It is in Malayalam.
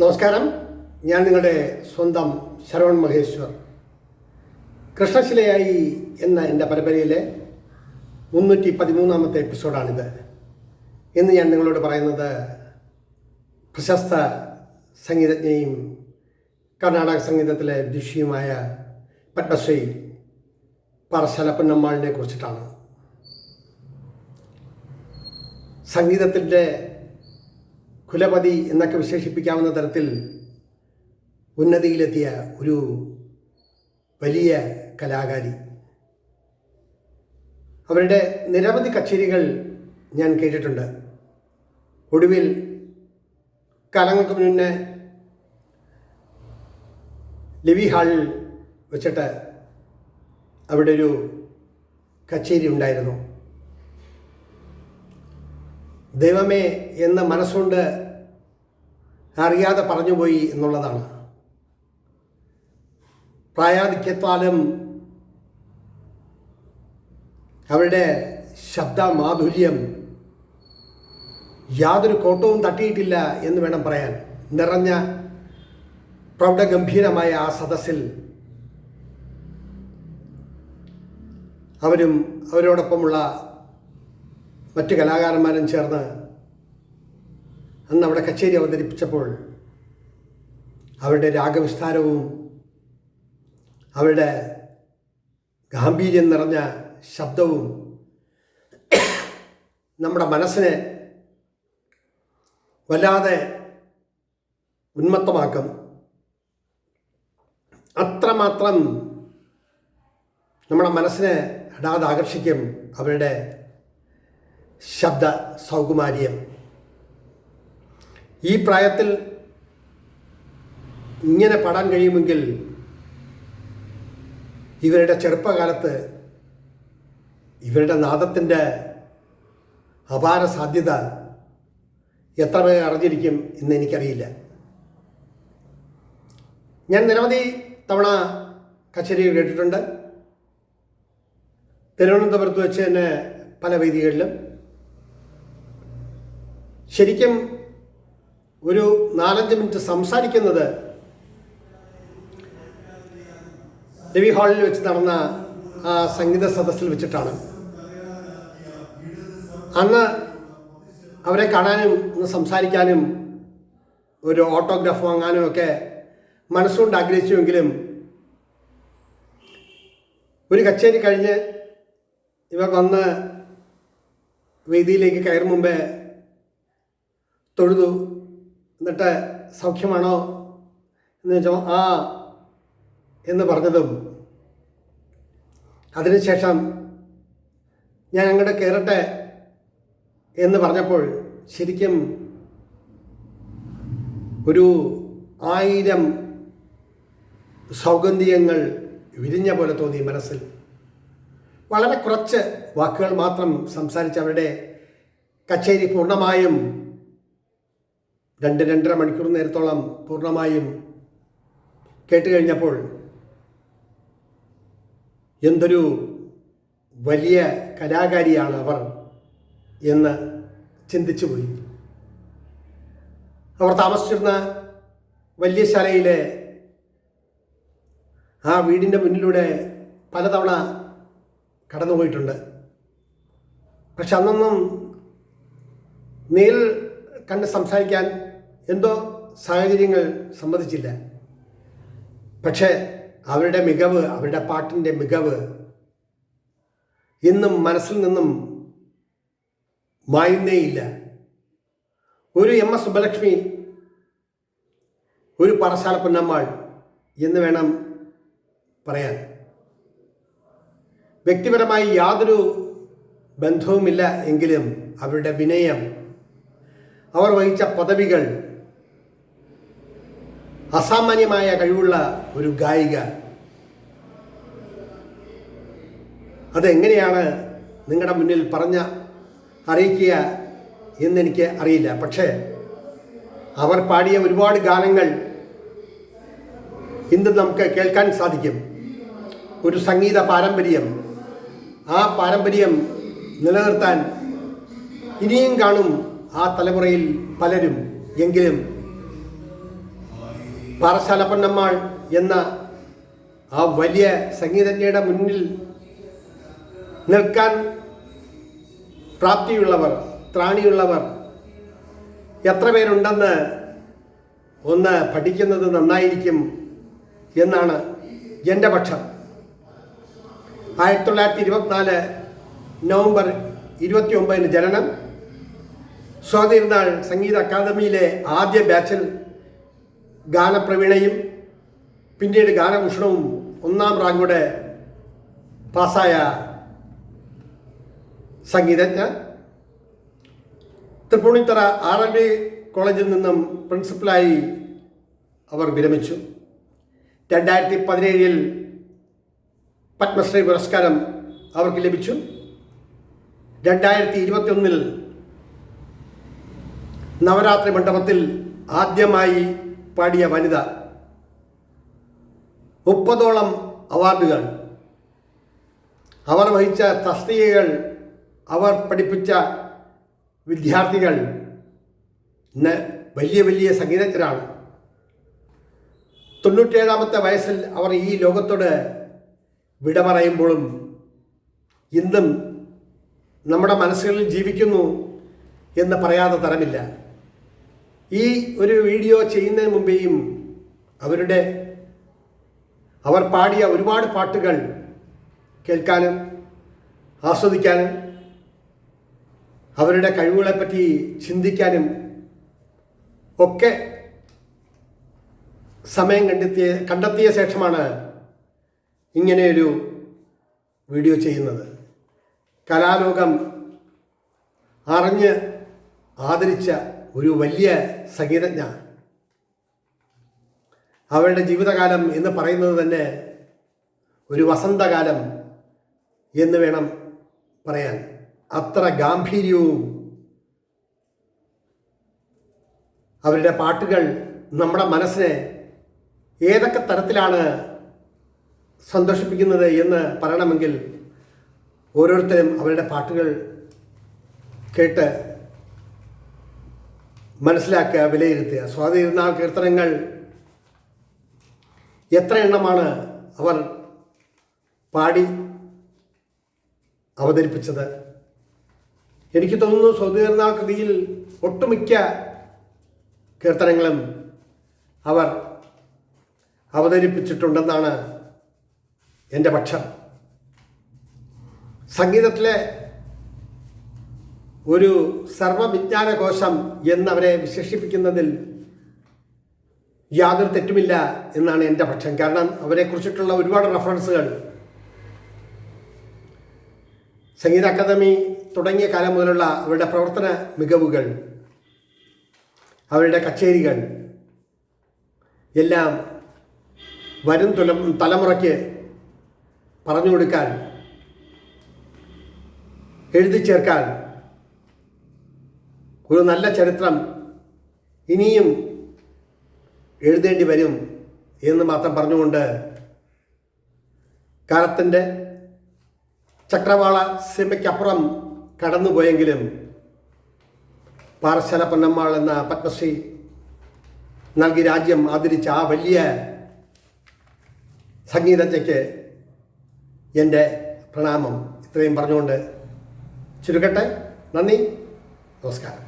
നമസ്കാരം. ഞാൻ നിങ്ങളുടെ സ്വന്തം ശരവൺ മഹേശ്വർ. കൃഷ്ണശിലയായി എന്ന എന്റെ പരമ്പരയിലെ മുന്നൂറ്റി പതിമൂന്നാമത്തെ എപ്പിസോഡാണിത്. ഇന്ന് ഞാൻ നിങ്ങളോട് പറയുന്നത് പ്രശസ്ത സംഗീതജ്ഞയും കർണാടക സംഗീതത്തിലെ വിദുഷിയുമായ പത്മശ്രീ പാറശാല കുറിച്ചിട്ടാണ്. സംഗീതത്തിന്റെ കുലപതി എന്നൊക്കെ വിശേഷിപ്പിക്കാവുന്ന തരത്തിൽ ഉന്നതിയിലെത്തിയ ഒരു വലിയ കലാകാരി. അവരുടെ നിരവധി കച്ചേരികൾ ഞാൻ കേട്ടിട്ടുണ്ട്. ഒടുവിൽ കാലങ്ങൾക്ക് മുന്നേ ലിവി ഹാളിൽ വെച്ചിട്ട് അവിടെ ഒരു കച്ചേരി ഉണ്ടായിരുന്നു. ദൈവമേ എന്ന മനസ്സുകൊണ്ട് അറിയാതെ പറഞ്ഞുപോയി എന്നുള്ളതാണ്. പ്രായാധിക്യത്താലും അവരുടെ ശബ്ദ മാധുര്യം യാതൊരു കോട്ടവും തട്ടിയിട്ടില്ല എന്ന് വേണം പറയാൻ. നിറഞ്ഞ പ്രൗഢഗംഭീരമായ ആ സദസ്സിൽ അവരും അവരോടൊപ്പമുള്ള മറ്റ് കലാകാരന്മാരും ചേർന്ന് അന്ന് അവിടെ കച്ചേരി അവതരിപ്പിച്ചപ്പോൾ അവരുടെ രാഗവിസ്താരവും അവരുടെ ഗാംഭീര്യം നിറഞ്ഞ ശബ്ദവും നമ്മുടെ മനസ്സിനെ വല്ലാതെ ഉന്മത്തമാക്കും. അത്രമാത്രം നമ്മുടെ മനസ്സിനെ ഇടാതെ ആകർഷിക്കും അവരുടെ ശബ്ദ സൗകുമാര്യം. ഈ പ്രായത്തിൽ ഇങ്ങനെ പാടാൻ കഴിയുമെങ്കിൽ ഇവരുടെ ചെറുപ്പകാലത്ത് ഇവരുടെ നാദത്തിന്റെ അപാര സാധ്യത എത്ര പേർ അറിഞ്ഞിരിക്കും എന്ന് എനിക്കറിയില്ല. ഞാൻ നിരവധി തവണ കച്ചേരി കേട്ടിട്ടുണ്ട്. തിരുവനന്തപുരത്ത് വെച്ച് തന്നെ പല വേദികളിലും. ശരിക്കും ഒരു നാലഞ്ച് മിനിറ്റ് സംസാരിക്കുന്നത് രവി ഹാളിൽ വെച്ച് നടന്ന ആ സംഗീത സദസ്സിൽ വെച്ചിട്ടാണ്. അന്ന് അവരെ കാണാനും സംസാരിക്കാനും ഒരു ഓട്ടോഗ്രാഫ് വാങ്ങാനും ഒക്കെ മനസ്സുകൊണ്ട് ആഗ്രഹിച്ചുവെങ്കിലും ഒരു കച്ചേരി കഴിഞ്ഞ് ഇവർ വന്ന് വേദിയിലേക്ക് കയറും മുമ്പേ തൊഴുതു. എന്നിട്ട് സൗഖ്യമാണോ? എന്ന് ചോദിച്ചപ്പോൾ ആ എന്ന് പറഞ്ഞതും. അതിനുശേഷം ഞാൻ അങ്ങോട്ട് കയറട്ടെ എന്ന് പറഞ്ഞപ്പോൾ ശരിക്കും ഒരു ആയിരം സൗഗന്ധ്യങ്ങൾ വിരിഞ്ഞ പോലെ തോന്നി മനസ്സിൽ. വളരെ കുറച്ച് വാക്കുകൾ മാത്രം സംസാരിച്ച് അവരുടെ കച്ചേരി പൂർണമായും രണ്ട് രണ്ടര മണിക്കൂർ നേരത്തോളം പൂർണമായും കേട്ട് കഴിഞ്ഞപ്പോൾ എന്തൊരു വലിയ കലാകാരിയാണ് അവർ എന്ന് ചിന്തിച്ചു പോയി. അവർ താമസിച്ചിരുന്ന വലിയ ശാലയിലെ ആ വീടിന്റെ മുന്നിലൂടെ പലതവണ കടന്നുപോയിട്ടുണ്ട് പക്ഷെ അന്നൊന്നും നേരിൽ കണ്ട് സംസാരിക്കാൻ എന്തോ സാഹചര്യങ്ങൾ സമ്മതിച്ചില്ല. പക്ഷേ അവരുടെ മികവ് അവരുടെ പാട്ടിന്റെ മികവ് ഇന്നും മനസ്സിൽ നിന്നും മായുന്നേയില്ല. ഒരു എം എസ് സുബ്ബലക്ഷ്മി ഒരു പറശാല പൊന്നമ്മാൾ എന്ന് വേണം പറയാൻ. വ്യക്തിപരമായി യാതൊരു ബന്ധവുമില്ല എങ്കിലും അവരുടെ വിനയം അവർ വഹിച്ച പദവികൾ അസാമാന്യമായ കഴിവുള്ള ഒരു ഗായിക. അതെങ്ങനെയാണ് നിങ്ങളുടെ മുന്നിൽ പറഞ്ഞ അറിയിക്കുക എന്നെനിക്ക് അറിയില്ല. പക്ഷേ അവർ പാടിയ ഒരുപാട് ഗാനങ്ങൾ ഇന്ന് നമുക്ക് കേൾക്കാൻ സാധിക്കും. ഒരു സംഗീത പാരമ്പര്യം. ആ പാരമ്പര്യം നിലനിർത്താൻ ഇനിയും കാണും ആ തലമുറയിൽ പലരും. എങ്കിലും പാറശാല പൊന്നമ്മാൾ എന്ന ആ വലിയ സംഗീതജ്ഞയുടെ മുന്നിൽ നിൽക്കാൻ പ്രാപ്തിയുള്ളവർ ത്രാണിയുള്ളവർ എത്ര പേരുണ്ടെന്ന് ഒന്ന് പഠിക്കുന്നത് നന്നായിരിക്കും എന്നാണ് എന്റെ പക്ഷം. ആയിരത്തി തൊള്ളായിരത്തി ഇരുപത്തിനാല് നവംബർ ഇരുപത്തി ഒമ്പതിന് ജനനം. സ്വാതിരുന്നാൾ സംഗീത അക്കാദമിയിലെ ആദ്യ ബാച്ചിൽ ഗാനപ്രവീണയും പിന്നീട് ഗാനഭൂഷണവും ഒന്നാം റാങ്കോടെ പാസ്സായ സംഗീതജ്ഞ. തൃപ്പൂണിത്തറ ആർ എം ബി കോളേജിൽ നിന്നും പ്രിൻസിപ്പലായി അവർ വിരമിച്ചു. രണ്ടായിരത്തി പതിനേഴിൽ പത്മശ്രീ പുരസ്കാരം അവർക്ക് ലഭിച്ചു. രണ്ടായിരത്തി ഇരുപത്തിയൊന്നിൽ നവരാത്രി മണ്ഡപത്തിൽ ആദ്യമായി പാടിയ വനിത മുപ്പതോളം അവാർഡുകൾ. അവർ വഹിച്ച തസ്തികകൾ അവർ പഠിപ്പിച്ച വിദ്യാർത്ഥികൾ ഇന്ന് വലിയ വലിയ സംഗീതജ്ഞരാണ്. തൊണ്ണൂറ്റേഴാമത്തെ വയസ്സിൽ അവർ ഈ ലോകത്തോട് വിട പറയുമ്പോഴും ഇന്നും നമ്മുടെ മനസ്സുകളിൽ ജീവിക്കുന്നു എന്ന് പറയാതെ തരമില്ല. ഈ ഒരു വീഡിയോ ചെയ്യുന്നതിന് മുമ്പേയും അവരുടെ അവർ പാടിയ ഒരുപാട് പാട്ടുകൾ കേൾക്കാനും ആസ്വദിക്കാനും അവരുടെ കഴിവുകളെപ്പറ്റി ചിന്തിക്കാനും ഒക്കെ സമയം കണ്ടെത്തിയ കണ്ടെത്തിയ ശേഷമാണ് ഇങ്ങനെയൊരു വീഡിയോ ചെയ്യുന്നത്. കലാലോകം അറിഞ്ഞ് ആദരിച്ച ഒരു വലിയ സംഗീതജ്ഞ അവരുടെ ജീവിതകാലം എന്ന് പറയുന്നത് തന്നെ ഒരു വസന്തകാലം എന്ന് വേണം പറയാൻ. അത്ര ഗാംഭീര്യവും അവരുടെ പാട്ടുകൾ നമ്മുടെ മനസ്സിനെ ഏതൊക്കെ തരത്തിലാണ് സന്തോഷിപ്പിക്കുന്നത് എന്ന് പറയണമെങ്കിൽ ഓരോരുത്തരും അവരുടെ പാട്ടുകൾ കേട്ട് മനസ്സിലാക്കുക വിലയിരുത്തുക. സ്വാതിരുന്നാൾ കീർത്തനങ്ങൾ എത്ര എണ്ണമാണ് അവർ പാടി അവതരിപ്പിച്ചത്? എനിക്ക് തോന്നുന്നു സ്വാതിരുന്നാൾ കൃതിയിൽ ഒട്ടുമിക്ക കീർത്തനങ്ങളും അവർ അവതരിപ്പിച്ചിട്ടുണ്ടെന്നാണ് എന്റെ പക്ഷം. സംഗീതത്തിലെ ഒരു സർവവിജ്ഞാനകോശം എന്നവരെ വിശേഷിപ്പിക്കുന്നതിൽ യാതൊരു തെറ്റുമില്ല എന്നാണ് എന്റെ പക്ഷം. കാരണം അവരെക്കുറിച്ചിട്ടുള്ള ഒരുപാട് റെഫറൻസുകൾ സംഗീത അക്കാദമി തുടങ്ങിയ കാലം മുതലുള്ള അവരുടെ പ്രവർത്തന മികവുകൾ അവരുടെ കച്ചേരികൾ എല്ലാം വരും തുല തലമുറയ്ക്ക് പറഞ്ഞു കൊടുക്കാൻ എഴുതി ചേർക്കാൻ ഒരു നല്ല ചരിത്രം ഇനിയും എഴുതേണ്ടി വരും എന്ന് മാത്രം പറഞ്ഞുകൊണ്ട് കാലത്തിന്റെ ചക്രവാള സീമയ്ക്കപ്പുറം കടന്നുപോയെങ്കിലും പാറശാല പൊന്നമ്മാൾ എന്ന പത്മശ്രീ നൽകി രാജ്യം ആദരിച്ച ആ വലിയ സംഗീതജ്ഞയ്ക്ക് എന്റെ പ്രണാമം. ഇത്രയും പറഞ്ഞുകൊണ്ട് ചുരുക്കട്ടെ. നന്ദി. നമസ്കാരം.